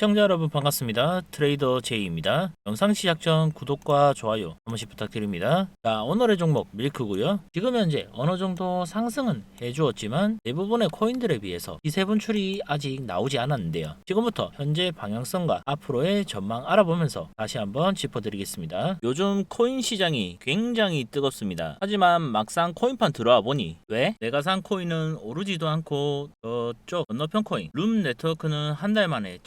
시청자 여러분 반갑습니다. 트레이더 제이입니다. 영상 시작 전 구독과 좋아요 한 번씩 부탁드립니다. 자, 오늘의 종목 밀크고요. 지금 현재 어느 정도 상승은 해주었지만 대부분의 코인들에 비해서 시세 분출이 아직 나오지 않았는데요. 지금부터 현재 방향성과 앞으로의 전망 알아보면서 다시 한번 짚어드리겠습니다. 요즘 코인 시장이 굉장히 뜨겁습니다. 하지만 막상 코인판 들어와 보니 왜? 내가 산 코인은 오르지도 않고 저쪽 건너편 코인 룸 네트워크는 한 달 만에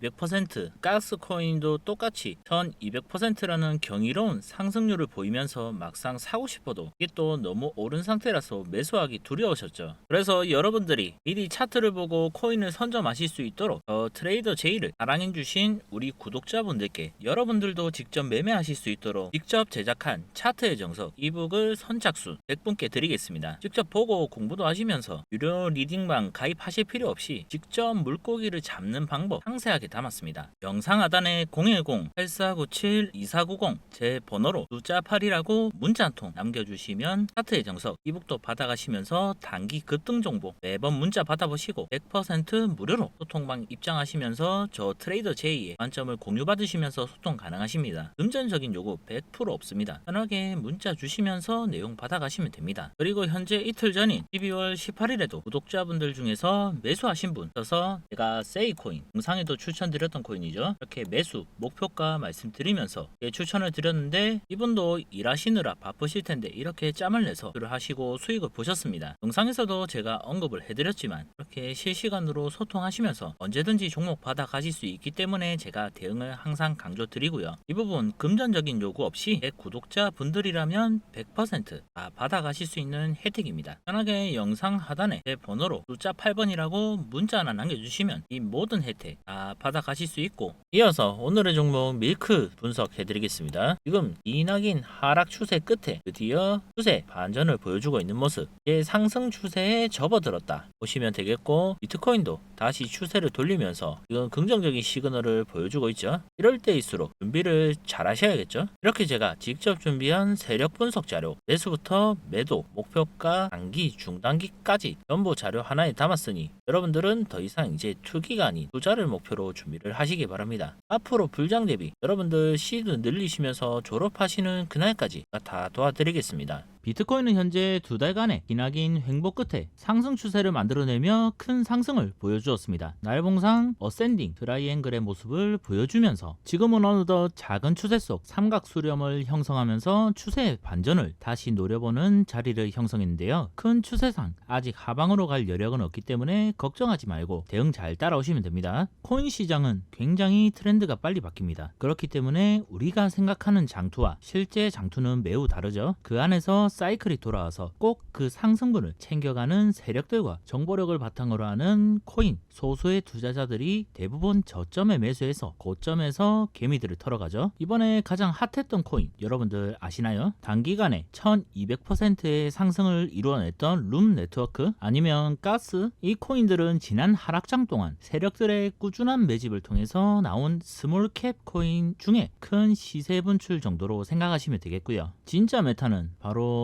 1200% 가스 코인도 똑같이 1200%라는 경이로운 상승률을 보이면서 막상 사고 싶어도 이게 또 너무 오른 상태라서 매수하기 두려우셨죠. 그래서 여러분들이 미리 차트를 보고 코인을 선점하실 수 있도록 저 트레이더 제이를 사랑해 주신 우리 구독자분들께 여러분들도 직접 매매하실 수 있도록 직접 제작한 차트의 정석 이북을 선착순 100분께 드리겠습니다. 직접 보고 공부도 하시면서 유료 리딩방 가입하실 필요 없이 직접 물고기를 잡는 방법 상세하게 담았습니다. 영상 하단에 010-8497-2490 제 번호로 숫자 8이라고 문자 한 통 남겨주시면 차트의 정석 이북도 받아가시면서 단기 급등 정보 매번 문자 받아보시고 100% 무료로 소통방 입장하시면서 저 트레이더 J의 관점을 공유받으시면서 소통 가능하십니다. 금전적인 요구 100% 없습니다. 편하게 문자 주시면서 내용 받아가시면 됩니다. 그리고 현재 이틀 전인 12월 18일에도 구독자분들 중에서 매수하신 분 있어서 제가 세이코인 영상에도 추천드렸던 코인이죠. 이렇게 매수 목표가 말씀드리면서 예, 추천을 드렸는데 이분도 일하시느라 바쁘실 텐데 이렇게 짬을 내서 를 하시고 수익을 보셨습니다. 영상에서도 제가 언급을 해드렸지만 이렇게 실시간으로 소통하시면서 언제든지 종목 받아 가실 수 있기 때문에 제가 대응을 항상 강조드리고요. 이 부분 금전적인 요구 없이 제 구독자 분들이라면 100%다 받아 가실 수 있는 혜택입니다. 편하게 영상 하단에 제 번호로 숫자 8번이라고 문자 하나 남겨주시면 이 모든 혜택 다 받아 가실 수 있고 이어서 오늘의 종목 밀크 분석해 드리겠습니다. 지금 이낙인 하락 추세 끝에 드디어 추세 반전을 보여주고 있는 모습 예, 상승 추세에 접어들었다 보시면 되겠고 비트코인도 다시 추세를 돌리면서 이건 긍정적인 시그널을 보여주고 있죠. 이럴 때일수록 준비를 잘 하셔야겠죠. 이렇게 제가 직접 준비한 세력 분석 자료 매수부터 매도 목표가 단기 중단기까지 전부 자료 하나에 담았으니 여러분들은 더 이상 이제 투기가 아닌 투자를 목표로 준비를 하시기 바랍니다. 앞으로 불장 대비 여러분들 시드 늘리시면서 졸업하시는 그날까지 다 도와드리겠습니다. 비트코인은 현재 두 달간의 기나긴 횡보 끝에 상승 추세를 만들어내며 큰 상승을 보여주었습니다. 날봉상 어센딩 트라이앵글의 모습을 보여주면서 지금은 어느덧 작은 추세 속 삼각 수렴을 형성하면서 추세 반전을 다시 노려보는 자리를 형성했는데요. 큰 추세상 아직 하방으로 갈 여력은 없기 때문에 걱정하지 말고 대응 잘 따라오시면 됩니다. 코인 시장은 굉장히 트렌드가 빨리 바뀝니다. 그렇기 때문에 우리가 생각하는 장투와 실제 장투는 매우 다르죠. 그 안에서 사이클이 돌아와서 꼭 그 상승분을 챙겨가는 세력들과 정보력을 바탕으로 하는 코인 소수의 투자자들이 대부분 저점에 매수해서 고점에서 개미들을 털어가죠. 이번에 가장 핫했던 코인 여러분들 아시나요? 단기간에 1200%의 상승을 이루어냈던 룸 네트워크 아니면 가스 이 코인들은 지난 하락장 동안 세력들의 꾸준한 매집을 통해서 나온 스몰캡 코인 중에 큰 시세 분출 정도로 생각하시면 되겠고요. 진짜 메타는 바로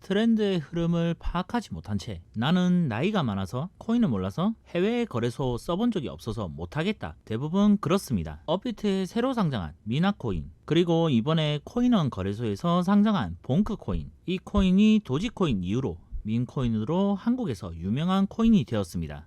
트렌드의 흐름을 파악하지 못한 채 나는 나이가 많아서 코인을 몰라서 해외 거래소 써본 적이 없어서 못하겠다. 대부분 그렇습니다. 업비트에 새로 상장한 미나코인 그리고 이번에 코인원 거래소에서 상장한 봉크코인 이 코인이 도지코인 이후로 민코인으로 한국에서 유명한 코인이 되었습니다.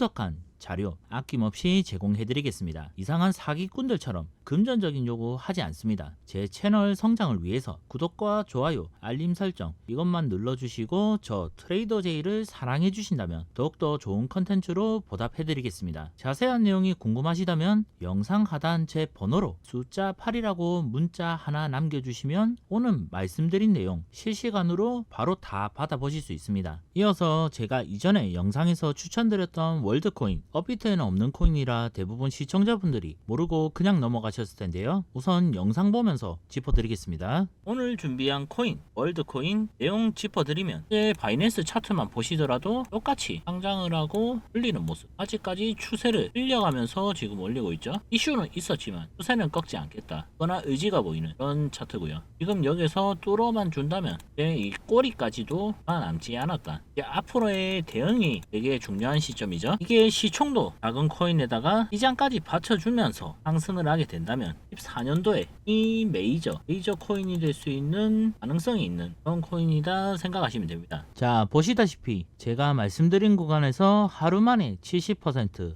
한 자료 아낌없이 제공해드리겠습니다. 이상한 사기꾼들처럼 금전적인 요구 하지 않습니다. 제 채널 성장을 위해서 구독과 좋아요, 알림 설정 이것만 눌러주시고 저 트레이더 제이를 사랑해 주신다면 더욱더 좋은 컨텐츠로 보답해 드리겠습니다. 자세한 내용이 궁금하시다면 영상 하단 제 번호로 숫자 8이라고 문자 하나 남겨주시면 오늘 말씀드린 내용 실시간으로 바로 다 받아보실 수 있습니다. 이어서 제가 이전에 영상에서 추천드렸던 월드코인 업비트에는 없는 코인이라 대부분 시청자분들이 모르고 그냥 넘어가 셨을 텐데요. 우선 영상 보면서 짚어드리겠습니다. 오늘 준비한 코인, 월드코인 내용 짚어드리면 이제 바이낸스 차트만 보시더라도 똑같이 상장을 하고 흘리는 모습 아직까지 추세를 흘려가면서 지금 올리고 있죠. 이슈는 있었지만 추세는 꺾지 않겠다. 그러나 의지가 보이는 그런 차트고요. 지금 여기서 뚫어만 준다면 이 꼬리까지도 남지 않았다. 이제 앞으로의 대응이 되게 중요한 시점이죠. 이게 시총도 작은 코인에다가 시장까지 받쳐주면서 상승을 하게 된다 면 14년도에 이 메이저 메이저 코인이 될 수 있는 가능성이 있는 그런 코인이다 생각하시면 됩니다. 자 보시다시피 제가 말씀드린 구간에서 하루 만에 70%